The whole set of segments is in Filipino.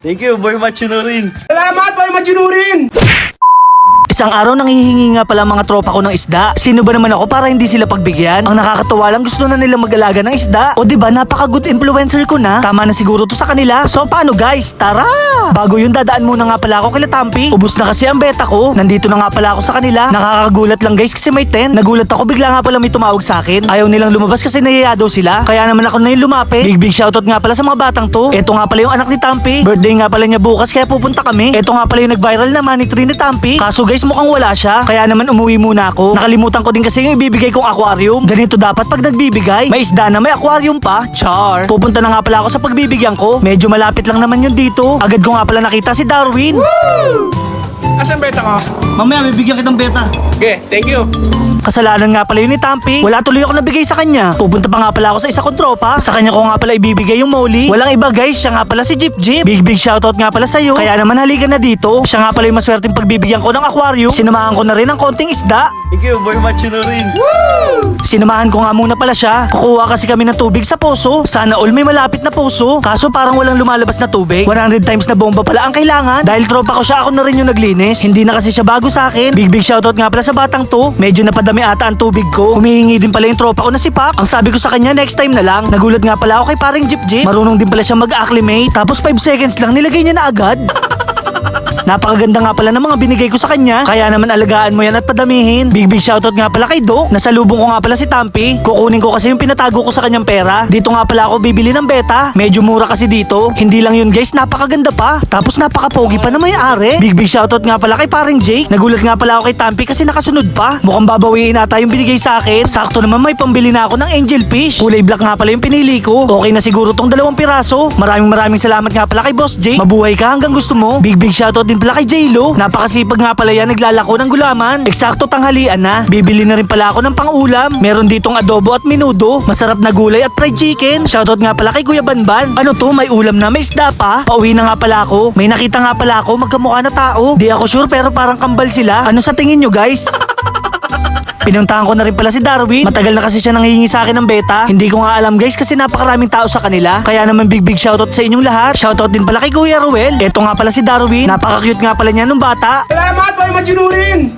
Thank you, boy Machunurin. Salamat, Boy Majunurin! Isang araw nanghihingi nga pala mga tropa ko ng isda. Sino ba naman ako para hindi sila pagbigyan? Ang nakakatawa lang gusto na nilang mag-alaga ng isda. O di ba napaka good influencer ko na? Tama na siguro to sa kanila. So paano guys? Tara! Bago yun dadaan muna nga pala ako kila Tampi. Ubus na kasi ang beta ko. Nandito na nga pala ako sa kanila. Nakakagulat lang guys kasi may 10. Nagulat ako bigla nga pala may tumawag sa akin. Ayaw nilang lumabas kasi nahiya daw sila. Kaya naman ako na yung lumapit. Big big shoutout nga pala sa mga batang to. Ito nga pala yung anak ni Tampi. Birthday nga pala niya bukas kaya pupunta kami. Ito nga pala yung nag-viral na money tree ni Tampi. Kaso guys mukhang wala siya. Kaya naman umuwi muna ako. Nakalimutan ko din kasi yung ibibigay kong aquarium. Ganito dapat pag nagbibigay. May isda na may aquarium pa. Char. Pupunta na nga pala ako sa pagbibigyan ko. Medyo malapit lang naman yun dito. Agad ko nga pala nakita si Darwin. Asan beta ko? Mamaya may bigyan kitang beta. Okay, thank you. Kasalanan nga pala yun ni Tampi. Wala tuloy ako nabigay sa kanya. Pupunta pa nga pala ako sa isa kong tropa. Sa kanya ko nga pala ibibigay yung molly. Walang iba guys, siya nga pala si Jeep Jeep. Big big shoutout nga pala sa'yo. Kaya naman halika na dito. Siya nga pala yung maswerteng pagbibigyan ko ng aquarium. Sinamahan ko na rin ng konting isda. Thank you, boy Machunurin. Sinamahan ko nga muna pala siya. Kukuha kasi kami ng tubig sa poso. Sana all may malapit na poso. Kaso parang walang lumalabas na tubig. 100 times na bomba pala ang kailangan. Dahil tropa ko siya, ako na rin yung naglinis. Hindi na kasi siya bago sa akin. Big big shoutout nga pala sa batang to. Medyo napadami ata ang tubig ko. Humihingi din pala yung tropa ko na si Pap. Ang sabi ko sa kanya, next time na lang. Nagulat nga pala ako kay paring Jeep Jeep. Marunong din pala siya mag-acclimate. Tapos 5 seconds lang nilagay niya na agad. Napakaganda nga pala ng mga binigay ko sa kanya. Kaya naman alagaan mo yan at padamihin. Big big shoutout nga pala kay Doc. Nasa lubong ko nga pala si Tampi. Kukunin ko kasi yung pinatago ko sa kanyang pera. Dito nga pala ako bibili ng beta. Medyo mura kasi dito. Hindi lang yun guys, napakaganda pa. Tapos napakapogi pa na may-ari. Big big shoutout nga pala kay paring Jake. Nagulat nga pala ako kay Tampi kasi nakasunod pa. Mukhang babawiin ata yung binigay sa akin. Sakto naman may pambili na ako ng angel fish. Kulay black nga pala yung pinili ko. Okay na siguro tong dalawang piraso. Maraming maraming salamat nga pala kay Boss Jake. Mabuhay ka hanggang gusto mo. Big big shoutout din pala kay J-Lo. Napakasipag nga pala yan naglalako ng gulaman. Eksakto tanghalian na. Bibili na rin pala ako ng pang-ulam. Meron ditong adobo at minudo. Masarap na gulay at fried chicken. Shoutout nga pala kay Kuya Banban. Ano to, may ulam na, may isda pa. Pauwi na nga pala ako. May nakita nga pala ako, magkamukha na tao. Di ako sure pero parang kambal sila. Ano sa tingin nyo guys? Pinuntahan ko na rin pala si Darwin. Matagal na kasi siya nanghihingi sa akin ng beta. Hindi ko nga alam guys kasi napakaraming tao sa kanila. Kaya naman big big shoutout sa inyong lahat. Shoutout din pala kay Kuya Ruel. Ito nga pala si Darwin. Napaka-cute nga pala niya nung bata. Salamat, Boy Majunurin!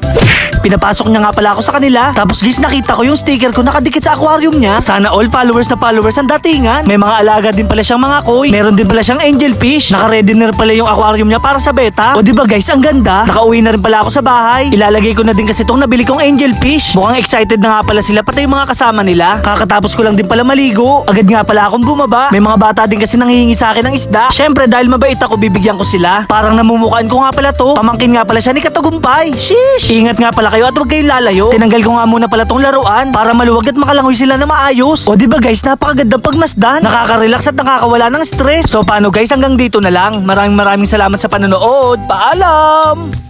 Pinapasok niya nga pala ako sa kanila. Tapos guys, nakita ko yung sticker ko nakadikit sa aquarium niya. Sana all followers na followers ang datingan. May mga alaga din pala siyang mga koi. Meron din pala siyang angel fish. Naka-ready na rin pala yung aquarium niya para sa beta. O di ba guys, ang ganda. Nakauwi na rin pala ako sa bahay. Ilalagay ko na din kasi itong nabili kong angel fish. Mukhang excited na nga pala sila pati yung mga kasama nila. Kakatapos ko lang din pala maligo. Agad nga pala akong bumaba. May mga bata din kasi nanghihingi sa akin ng isda. Syempre dahil mabait ako, bibigyan ko sila. Parang namumukaan ko nga pala to. Pamangkin nga pala siya ni Katagumpay. Sheesh! Ingat nga pala kayo at huwag kayong lalayo. Tinanggal ko nga muna pala tong laruan para maluwag at makalangoy sila na maayos. O di ba guys, napakagandang pagmasdan. Nakaka-relax at nakakawala ng stress. So paano guys, hanggang dito na lang. Maraming maraming salamat sa panonood. Paalam!